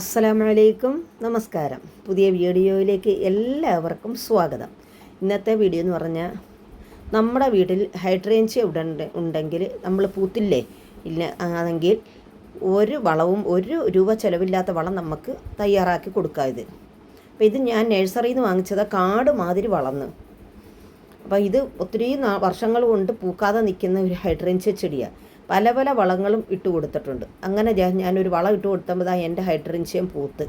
അസ്സലാമലൈക്കും. നമസ്കാരം. പുതിയ വീഡിയോയിലേക്ക് എല്ലാവർക്കും സ്വാഗതം. ഇന്നത്തെ വീഡിയോ എന്ന് പറഞ്ഞാൽ നമ്മുടെ വീട്ടിൽ ഹൈഡ്രേഞ്ച് ഇവിടെ ഉണ്ട് ഉണ്ടെങ്കിൽ നമ്മൾ പൂത്തില്ലേ? ഇല്ല ആണെങ്കിൽ ഒരു വളവും ഒരു രൂപ ചിലവില്ലാത്ത വളം നമുക്ക് തയ്യാറാക്കി കൊടുക്കാം ഇത്. അപ്പോൾ ഇത് ഞാൻ നഴ്സറിയിൽ നിന്ന് വാങ്ങിച്ചത് കാട് മാതിരി വളർന്ന്. അപ്പോൾ ഇത് ഒത്തിരി വർഷങ്ങൾ കൊണ്ട് പൂക്കാതെ നിൽക്കുന്ന ഒരു ഹൈഡ്രേഞ്ച് ചെടിയാണ് പല പല വളങ്ങളും ഇട്ട് കൊടുത്തിട്ടുണ്ട്. അങ്ങനെ ഞാനൊരു വളം ഇട്ട് കൊടുത്തപ്പോൾ എന്റെ ഹൈഡ്രൻഷ്യം പൂത്ത്.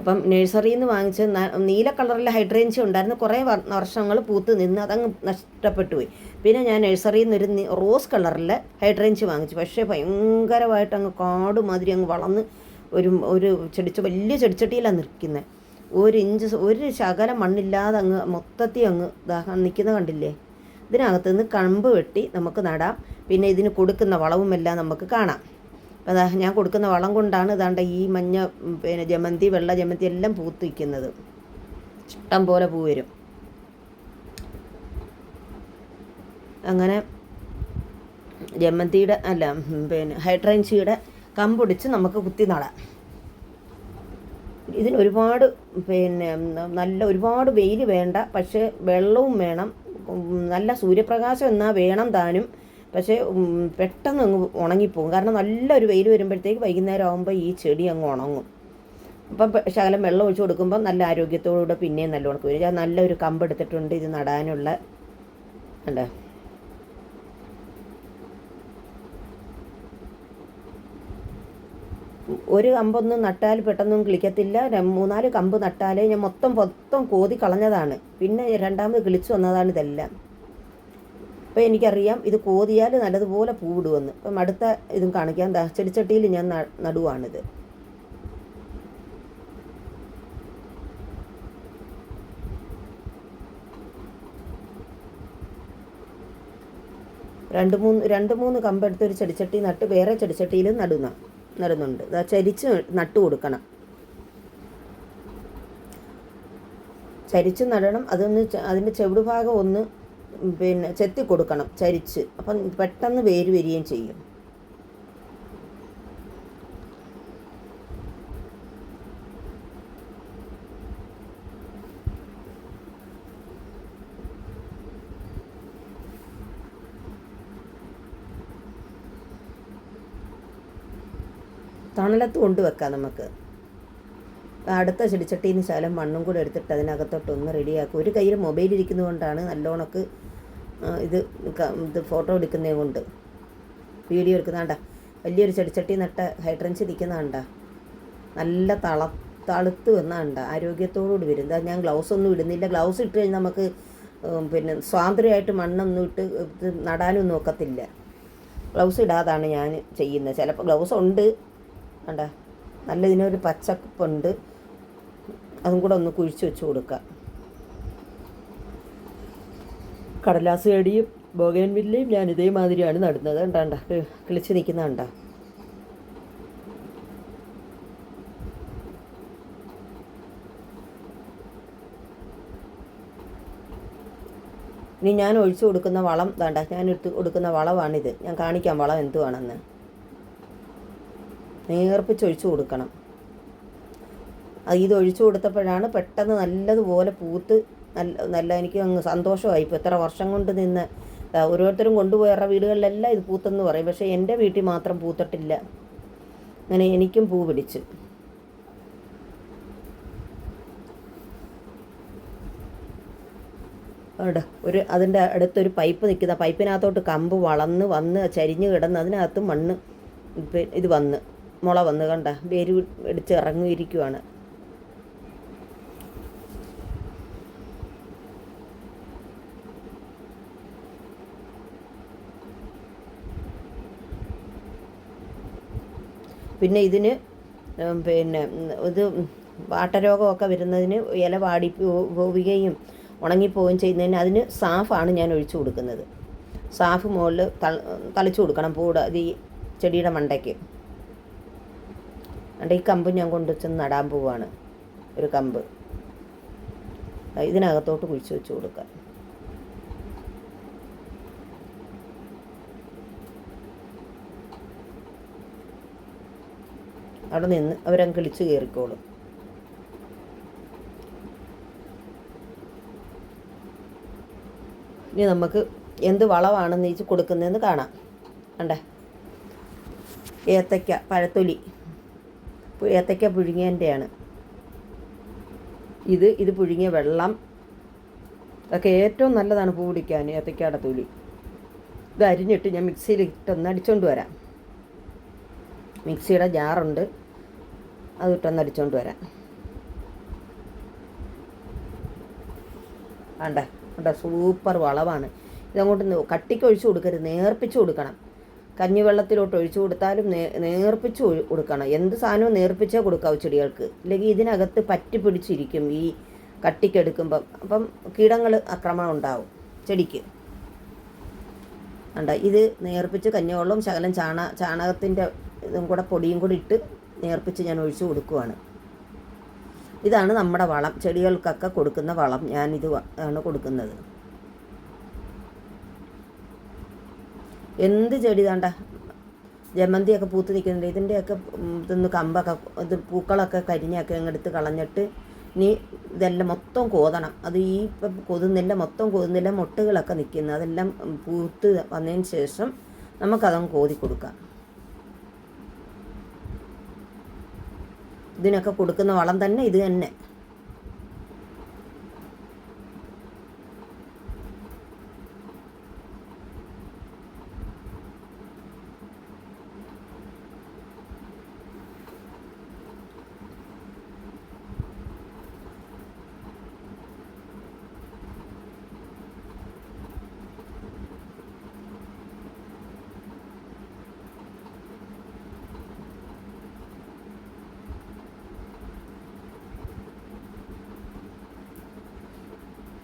അപ്പം നഴ്സറിയിൽ നിന്ന് വാങ്ങിച്ച നീല കളറിൽ ഹൈഡ്രൻഷ്യം ഉണ്ടായിരുന്നു. കുറേ വർഷങ്ങൾ പൂത്ത് നിന്ന് അതങ്ങ് നഷ്ടപ്പെട്ടു പോയി. പിന്നെ ഞാൻ നഴ്സറിയിൽ നിന്ന് ഒരു റോസ് കളറിൽ ഹൈഡ്രേഞ്ച് വാങ്ങിച്ചു. പക്ഷേ ഭയങ്കരമായിട്ട് അങ്ങ് കാട് മാതിരി അങ്ങ് വളർന്ന് ഒരു ഒരു ചെടിച്ച വലിയ ചെടിച്ചട്ടിയിലാണ് നിൽക്കുന്നത് ഒരു ഇഞ്ച് ഒരു ശകലം മണ്ണില്ലാതെ അങ്ങ് മൊത്തത്തിൽ അങ്ങ് ദാഹം നിൽക്കുന്ന കണ്ടില്ലേ? ഇതിനകത്ത് നിന്ന് കമ്പ് വെട്ടി നമുക്ക് നടാം. പിന്നെ ഇതിന് കൊടുക്കുന്ന വളവുമെല്ലാം നമുക്ക് കാണാം. അപ്പോൾ അതാ ഞാൻ കൊടുക്കുന്ന വളം കൊണ്ടാണ് ഇതാണ്ട ഈ മഞ്ഞ പിന്നെ ജമന്തി വെള്ള ജമന്തി എല്ലാം പൂത്ത് വയ്ക്കുന്നത് ഇഷ്ടം പോലെ പൂ വരും. അങ്ങനെ ജമന്തിയുടെ അല്ല പിന്നെ ഹൈഡ്രൻസിയുടെ കമ്പൊടിച്ച് നമുക്ക് കുത്തി നടാം. ഇതിന് ഒരുപാട് പിന്നെ നല്ല ഒരുപാട് വെയിൽ വേണ്ട പക്ഷേ വെള്ളവും വേണം. നല്ല സൂര്യപ്രകാശം എന്നാൽ വേണം താനും. പക്ഷേ പെട്ടെന്ന് അങ്ങ് ഉണങ്ങിപ്പോകും. കാരണം നല്ലൊരു വെയിൽ വരുമ്പോഴത്തേക്ക് വൈകുന്നേരം ആകുമ്പോൾ ഈ ചെടി അങ്ങ് ഉണങ്ങും. അപ്പം ശകലം വെള്ളം ഒഴിച്ചു കൊടുക്കുമ്പോൾ നല്ല ആരോഗ്യത്തോടുകൂടെ പിന്നെയും നല്ല ഉണക്ക് വരും ഞാൻ നല്ലൊരു കമ്പെടുത്തിട്ടുണ്ട് ഇത് നടാനുള്ള. ഉണ്ട് ഒരു കമ്പൊന്നും നട്ടാൽ പെട്ടെന്നൊന്നും കിളിക്കത്തില്ല. മൂന്നാൽ കമ്പ് നട്ടാലേ ഞാൻ മൊത്തം മൊത്തം കോതി കളഞ്ഞതാണ്. പിന്നെ രണ്ടാമത് കിളിച്ചു വന്നതാണ് ഇതെല്ലാം. അപ്പോൾ എനിക്കറിയാം ഇത് കോതിയാൽ നല്ലതുപോലെ പൂവിടുമെന്ന് അപ്പം അടുത്ത ഇതും കാണിക്കാം. ചെടിച്ചട്ടിയിൽ ഞാൻ നടുവാണിത്. രണ്ട് മൂന്ന് രണ്ട് മൂന്ന് കമ്പെടുത്ത് ഒരു ചെടിച്ചട്ടി നട്ട് വേറെ ചെടിച്ചട്ടിയിൽ നടുന്ന. നടുന്നുണ്ട് ചരിച്ച് നട്ടു കൊടുക്കണം. ചരിച്ച് നടണം. അതൊന്ന് അതിന്റെ ചെവിടുഭാഗം ഒന്ന് പിന്നെ ചെത്തി കൊടുക്കണം. ചരിച്ച്. അപ്പം പെട്ടെന്ന് വേര് വരികയും ചെയ്യും. തണലത്ത് കൊണ്ടുവെക്കാം നമുക്ക്. അടുത്ത ചെടിച്ചട്ടിയിൽ നിന്ന് ശകലം മണ്ണും കൂടെ എടുത്തിട്ട് അതിനകത്തോട്ട് ഒന്ന് റെഡിയാക്കും. ഒരു കയ്യിൽ മൊബൈൽ ഇരിക്കുന്നത് കൊണ്ടാണ് നല്ലോണക്ക് ഇത് ഇത് ഫോട്ടോ എടുക്കുന്നത് കൊണ്ട്. വീഡിയോ എടുക്കുന്നതാണ്ട വലിയൊരു ചെടിച്ചട്ടി നട്ട ഹൈഡ്രൻസ് ഇരിക്കുന്നതാണ്ട നല്ല തള തളുത്ത് വന്നാണ്ട ആരോഗ്യത്തോടുകൂടി വരും എന്താ ഞാൻ ഗ്ലൗസ് ഒന്നും ഇടുന്നില്ല. ഗ്ലൗസ് ഇട്ട് കഴിഞ്ഞാൽ നമുക്ക് പിന്നെ സ്വാതന്ത്ര്യമായിട്ട് മണ്ണൊന്നും ഇട്ട് നടാനും നോക്കത്തില്ല ഗ്ലൗസ് ഇടാതാണ് ഞാൻ ചെയ്യുന്നത്. ചിലപ്പോൾ ഗ്ലൗസ് ഉണ്ട്. കണ്ട? നല്ല ഇതിനൊരു പച്ചപ്പുണ്ട്. അതും കൂടെ ഒന്ന് കുഴിച്ച് വെച്ച് കൊടുക്കുക കടലാസ് ചെടിയും ബോഗൻ വില്ലയും ഞാൻ ഇതേമാതിരിയാണ് നടുന്നത്. കണ്ടാണ്ട കിളിച്ച് നിൽക്കുന്ന കണ്ട? ഇനി ഞാൻ ഒഴിച്ചു കൊടുക്കുന്ന വളം വേണ്ട ഞാൻ എടുത്ത് കൊടുക്കുന്ന വളമാണിത്. ഞാൻ കാണിക്കാം വളം എന്തുവാണെന്ന് നേർപ്പിച്ച് ഒഴിച്ചു കൊടുക്കണം ഇതൊഴിച്ചു കൊടുത്തപ്പോഴാണ് പെട്ടെന്ന് നല്ലതുപോലെ പൂത്ത് നല്ല നല്ല എനിക്ക് അങ്ങ് സന്തോഷമായി. ഇപ്പോൾ എത്ര വർഷം കൊണ്ട് നിന്ന് ഓരോരുത്തരും കൊണ്ടുപോയവരുടെ വീടുകളിലെല്ലാം ഇത് പൂത്തെന്ന് പറയും. പക്ഷേ എന്റെ വീട്ടിൽ മാത്രം പൂത്തിട്ടില്ല. അങ്ങനെ എനിക്കും പൂ പിടിച്ച്. അവിടെ ഒരു അതിന്റെ അടുത്തൊരു പൈപ്പ് നിൽക്കുന്ന പൈപ്പിനകത്തോട്ട് കമ്പ് വളർന്ന് വന്ന് ചരിഞ്ഞ് കിടന്ന് അതിനകത്ത് മണ്ണ് ഇത് വന്ന്. മുള വന്ന് കണ്ട വേര് എടുത്ത് ഇറങ്ങിയിരിക്കുവാണ്. പിന്നെ ഇതിന് പിന്നെ ഇത് വാട്ടരോഗമൊക്കെ വരുന്നതിന് ഇല വാടി പോവുകയും ഉണങ്ങിപ്പോവുകയും ചെയ്യുന്നതിന് അതിന് സാഫാണ് ഞാൻ ഒഴിച്ചു കൊടുക്കുന്നത്. സാഫ് മുകളിൽ തളിച്ചു കൊടുക്കണം പൂട് അത് ഈ ചെടിയുടെ മണ്ടയ്ക്ക്. അണ്ട് ഈ കമ്പ് ഞാൻ കൊണ്ടു ചെന്ന് നടാൻ പോവാണ്. ഒരു കമ്പ്. ഇതിനകത്തോട്ട് കുഴിച്ച് വെച്ച് കൊടുക്കാം. അവിടെ നിന്ന് അവരങ്ങ് കിളിച്ച് കയറിക്കോളും. ഇനി നമുക്ക് എന്ത് വളമാണ് നീച്ച് കൊടുക്കുന്നതെന്ന് കാണാം. കണ്ടേ ഏത്തയ്ക്ക പഴത്തൊലി. ഏത്തയ്ക്ക പുഴുങ്ങിയതിന്റെയാണ് ഇത് ഇത് പുഴുങ്ങിയ വെള്ളം. അതൊക്കെ ഏറ്റവും നല്ലതാണ് പൂ പിടിക്കാൻ ഏത്തയ്ക്കാടെ തൊലി. ഇത് അരിഞ്ഞിട്ട് ഞാൻ മിക്സിയിൽ ഇട്ടൊന്ന് അടിച്ചുകൊണ്ട് വരാം. മിക്സിയുടെ ജാറുണ്ട്. അതിട്ടൊന്ന് അടിച്ചുകൊണ്ട് വരാം. വേണ്ട വേണ്ട സൂപ്പർ വളവാണ്. ഇതങ്ങോട്ട് കട്ടിക്ക് ഒഴിച്ചു കൊടുക്കരുത്. നേർപ്പിച്ച് കൊടുക്കണം. കഞ്ഞിവെള്ളത്തിലോട്ട് ഒഴിച്ചു കൊടുത്താലും നേർപ്പിച്ച് കൊടുക്കണം. എന്ത് സാധനവും നേർപ്പിച്ചേ കൊടുക്കാവൂ ചെടികൾക്ക്. അല്ലെങ്കിൽ ഇതിനകത്ത് പറ്റി പിടിച്ചിരിക്കും ഈ കട്ടിക്കെടുക്കുമ്പം. അപ്പം കീടങ്ങൾ ആക്രമണം ഉണ്ടാവും ചെടിക്ക്. ഉണ്ട് ഇത് നേർപ്പിച്ച് കഞ്ഞിവെള്ളവും ശകലം ചാണ ചാണകത്തിന്റെ ഇതും കൂടെ പൊടിയും കൂടി ഇട്ട് നേർപ്പിച്ച് ഞാൻ ഒഴിച്ചു കൊടുക്കുവാണ്. ഇതാണ് നമ്മുടെ വളം. ചെടികൾക്കൊക്കെ കൊടുക്കുന്ന വളം. ഞാനിത് ആണ് കൊടുക്കുന്നത്. എന്ത് ചെടി താണ്ട? ജമന്തിയൊക്കെ പൂത്ത് നിൽക്കുന്നുണ്ട്. ഇതിന്റെയൊക്കെ ഇതൊന്ന് കമ്പൊക്കെ ഇത് പൂക്കളൊക്കെ കരിഞ്ഞൊക്കെ അങ്ങെടുത്ത് കളഞ്ഞിട്ട് ഇനി ഇതെല്ലാം മൊത്തം കോതണം. അത് ഈ ഇപ്പം കൊതുന്നില്ല മൊത്തം കൊതുന്നില്ല മുട്ടുകളൊക്കെ നിൽക്കുന്നത് അതെല്ലാം പൂത്ത് വന്നതിന് ശേഷം നമുക്കതങ്ങ് കോതി കൊടുക്കാം. ഇതിനൊക്കെ കൊടുക്കുന്ന വളം തന്നെ ഇത് തന്നെ.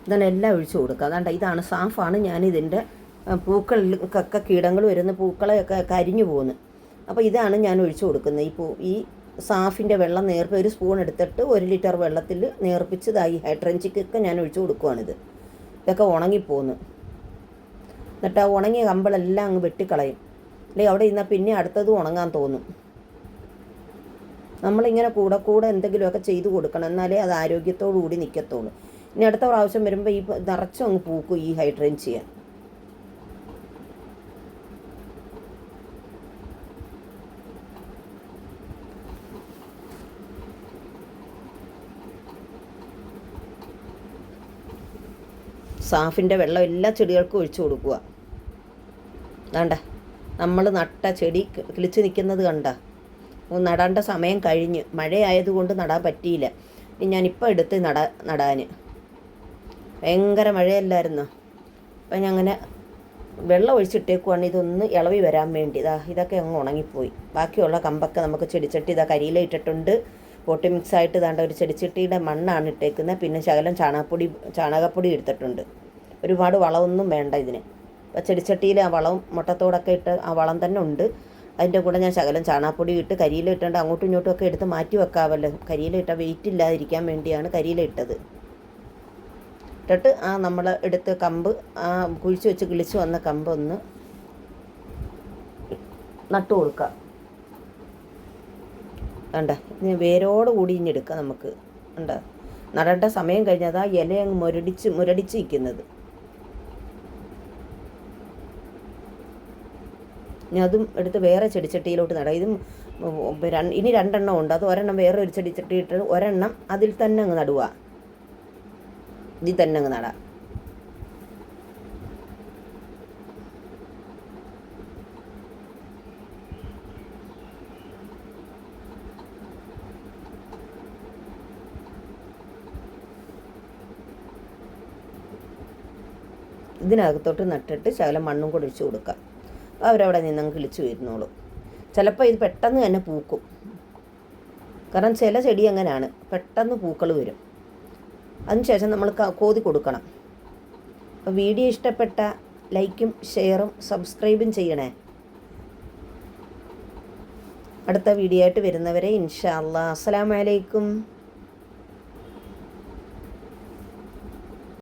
ഇതാണ് എല്ലാം ഒഴിച്ചു കൊടുക്കുക. അതാണ്ട് ഇതാണ് സാഫാണ് ഞാനിതിന്റെ പൂക്കളിലൊക്കെ കീടങ്ങൾ വരുന്ന പൂക്കളെയൊക്കെ കരിഞ്ഞു പോകുന്നു അപ്പോൾ ഇതാണ് ഞാൻ ഒഴിച്ചു കൊടുക്കുന്നത്. ഈ പൂ ഈ സാഫിന്റെ വെള്ളം നേർപ്പ് ഒരു സ്പൂൺ എടുത്തിട്ട് ഒരു ലിറ്റർ വെള്ളത്തിൽ നേർപ്പിച്ച് നേർപ്പിച്ചതായി ഹൈഡ്രഞ്ചിക്കൊക്കെ ഞാൻ ഒഴിച്ചു കൊടുക്കുവാണിത്. ഇതൊക്കെ ഉണങ്ങിപ്പോന്ന്. എന്നിട്ട് ആ ഉണങ്ങിയ കമ്പളെല്ലാം അങ്ങ് വെട്ടിക്കളയും. അല്ലെങ്കിൽ അവിടെ ഇരുന്നാൽ പിന്നെ അടുത്തത് ഉണങ്ങാൻ തോന്നും. നമ്മളിങ്ങനെ കൂടെ കൂടെ എന്തെങ്കിലുമൊക്കെ ചെയ്തു കൊടുക്കണം. എന്നാലേ അത് ആരോഗ്യത്തോടു കൂടി നിൽക്കത്തുള്ളൂ. ഇനി അടുത്ത പ്രാവശ്യം വരുമ്പോൾ ഈ നിറച്ചും അങ്ങ് പൂക്കും ഈ ഹൈഡ്രേഞ്ച് ചെയ്യാൻ. സാഫിന്റെ വെള്ളം എല്ലാ ചെടികൾക്കും ഒഴിച്ചു കൊടുക്കുക. വേണ്ട നമ്മൾ നട്ട ചെടി കിളിച്ച് നിൽക്കുന്നത് കണ്ട? നടേണ്ട സമയം കഴിഞ്ഞ്. മഴയായതുകൊണ്ട് നടാൻ പറ്റിയില്ല. ഇനി ഞാനിപ്പോൾ എടുത്ത് നട നടാൻ ഭയങ്കര മഴയല്ലായിരുന്നു? അപ്പം ഞാൻ അങ്ങനെ വെള്ളം ഒഴിച്ചിട്ടേക്കുവാണ് ഇതൊന്ന് ഇളവി വരാൻ വേണ്ടി. ഇതാ ഇതൊക്കെ അങ്ങ് ഉണങ്ങിപ്പോയി. ബാക്കിയുള്ള കമ്പൊക്കെ നമുക്ക് ചെടിച്ചട്ടി ഇതാ കരിയില ഇട്ടിട്ടുണ്ട്. പോട്ടി മിക്സ് ആയിട്ട് ഇതാണ്ട ഒരു ചെടിച്ചട്ടിയുടെ മണ്ണാണ് ഇട്ടേക്കുന്നത്. പിന്നെ ശകലം ചാണകപ്പൊടി ചാണകപ്പൊടി എടുത്തിട്ടുണ്ട്. ഒരുപാട് വളമൊന്നും വേണ്ട ഇതിന്. അപ്പോൾ ചെടിച്ചട്ടിയിൽ ആ വളം മുട്ടത്തോടൊക്കെ ഇട്ട് ആ വളം തന്നെ ഉണ്ട്. അതിന്റെ കൂടെ ഞാൻ ശകലം ചാണകപ്പൊടി ഇട്ട് കരിയില ഇട്ടുകൊണ്ട് അങ്ങോട്ടും ഇങ്ങോട്ടും ഒക്കെ എടുത്ത് മാറ്റി വെക്കാമല്ലോ കരിയില ഇട്ട വെയിറ്റ് ഇല്ലാതിരിക്കാൻ വേണ്ടിയാണ് കരിയില ഇട്ടത്. ഇട്ടിട്ട് ആ നമ്മൾ എടുത്ത കമ്പ് ആ കുഴിച്ച് വെച്ച് കിളിച്ച് വന്ന കമ്പ് ഒന്ന് നട്ടു കൊടുക്കുക കണ്ട? ഇനി വേരോട് കൂടി ഇനി എടുക്കാം നമുക്ക്. കണ്ട? നടേണ്ട സമയം കഴിഞ്ഞത് ഇല അങ്ങ് മുരടിച്ച് മുരടിച്ച് നിൽക്കുന്നത്. ഇനി അതും എടുത്ത് വേറെ ചെടിച്ചട്ടിയിലോട്ട് നടാം. ഇതും ഇനി രണ്ടെണ്ണം ഉണ്ട്. അത് ഒരെണ്ണം വേറെ ഒരു ചെടിച്ചട്ടി ഇട്ട് ഒരെണ്ണം അതിൽ തന്നെ അങ്ങ് നടുക ഇതിൽ തന്നെ അങ്ങ് നടാം. ഇതിനകത്തോട്ട് നട്ടിട്ട് ശകലം മണ്ണും കൂടെ ഒഴിച്ച് കൊടുക്കാം അപ്പോൾ അവരവിടെ നിന്നങ്ങ് കിളിച്ചു വരുന്നോളും. ചിലപ്പോൾ ഇത് പെട്ടെന്ന് തന്നെ പൂക്കും. കാരണം ചില ചെടി അങ്ങനെയാണ് പെട്ടെന്ന് പൂക്കൾ വരും. അതിനുശേഷം നമ്മൾ കോതി കൊടുക്കണം. വീഡിയോ ഇഷ്ടപ്പെട്ട ലൈക്കും ഷെയറും സബ്സ്ക്രൈബും ചെയ്യണേ. അടുത്ത വീഡിയോ ആയിട്ട് വരുന്നവരെ ഇൻഷാ അല്ലാ അസ്സലാമലൈക്കും